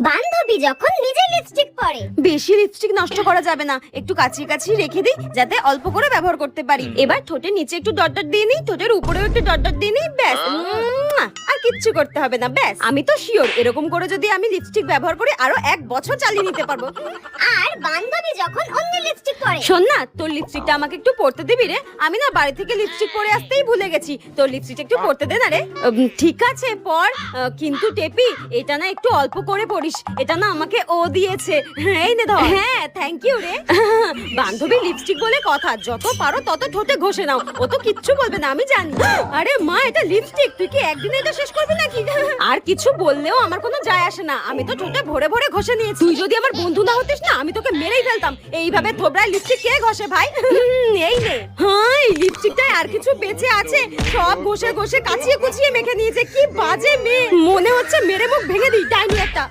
বান্ধবী যখন নিজে লিপস্টিক পরে। বেশি লিপস্টিক নষ্ট করা যাবে না। একটু কাছি কাছি রেখে দিই যাতে অল্প করে ব্যবহার করতে পারি। এবার ঠোঁটের নিচে একটু ডট ডট দিয়ে নিই ঠোঁটের উপরেও একটু ডট ডট দিয়ে নিই ব্যাস। মুয়া! আর কিচ্ছু করতে হবে না ব্যাস। আমি তো শিওর এরকম করে যদি আমি লিপস্টিক ব্যবহার করি আরও এক বছর চালিয়ে নিতে পারব। আর বান্ধবী যখন অন্য লিপস্টিক পরে। শোন না তোর লিপস্টিকটা আমাকে একটু পরতে দিবি রে? আমি না বাড়ি থেকে লিপস্টিক পরে আসতেই ভুলে গেছি। তোর লিপস্টিকটা একটু পরতে দে না রে। ঠিক আছে পর। কিন্তু টেপি এটা না একটু অল্প করে পরিস। এটা না আমাকে ও দিয়েছে। হ্যাঁ, এই নে ধর। হ্যাঁ থ্যাংক ইউ রে। বান্ধবী লিপস্টিক বলে কথা যত পারো তত ঠোঁটে ঘষে নাও। ও তো কিচ্ছু বলবে না আমি জানি। আরে মা এটা লিপস্টিক তুই কি একদিনে এটা শেষ করবি নাকি? আর কিছু বললেও আমার কোনো যায় আসে না। আমি তো ঠোঁটে ভরে ভরে ঘষে নিয়েছি। তুই যদি আমার বন্ধু না হতিস না আমি তোকে মেরেই ফেলতাম। এইভাবে থোবরায় লিপস্টিক কে ঘষে ভাই? হুম, এই নে। হাই লিপস্টিকটায় আর কিছু বেঁচে আছে? সব ঘষে ঘষে কাচিয়ে কুচিয়ে মেখে নিয়েছে কি বাজে মেয়ে। মনে হচ্ছে মেরে মুখ ভেঙে দিই ডাইনি একটা।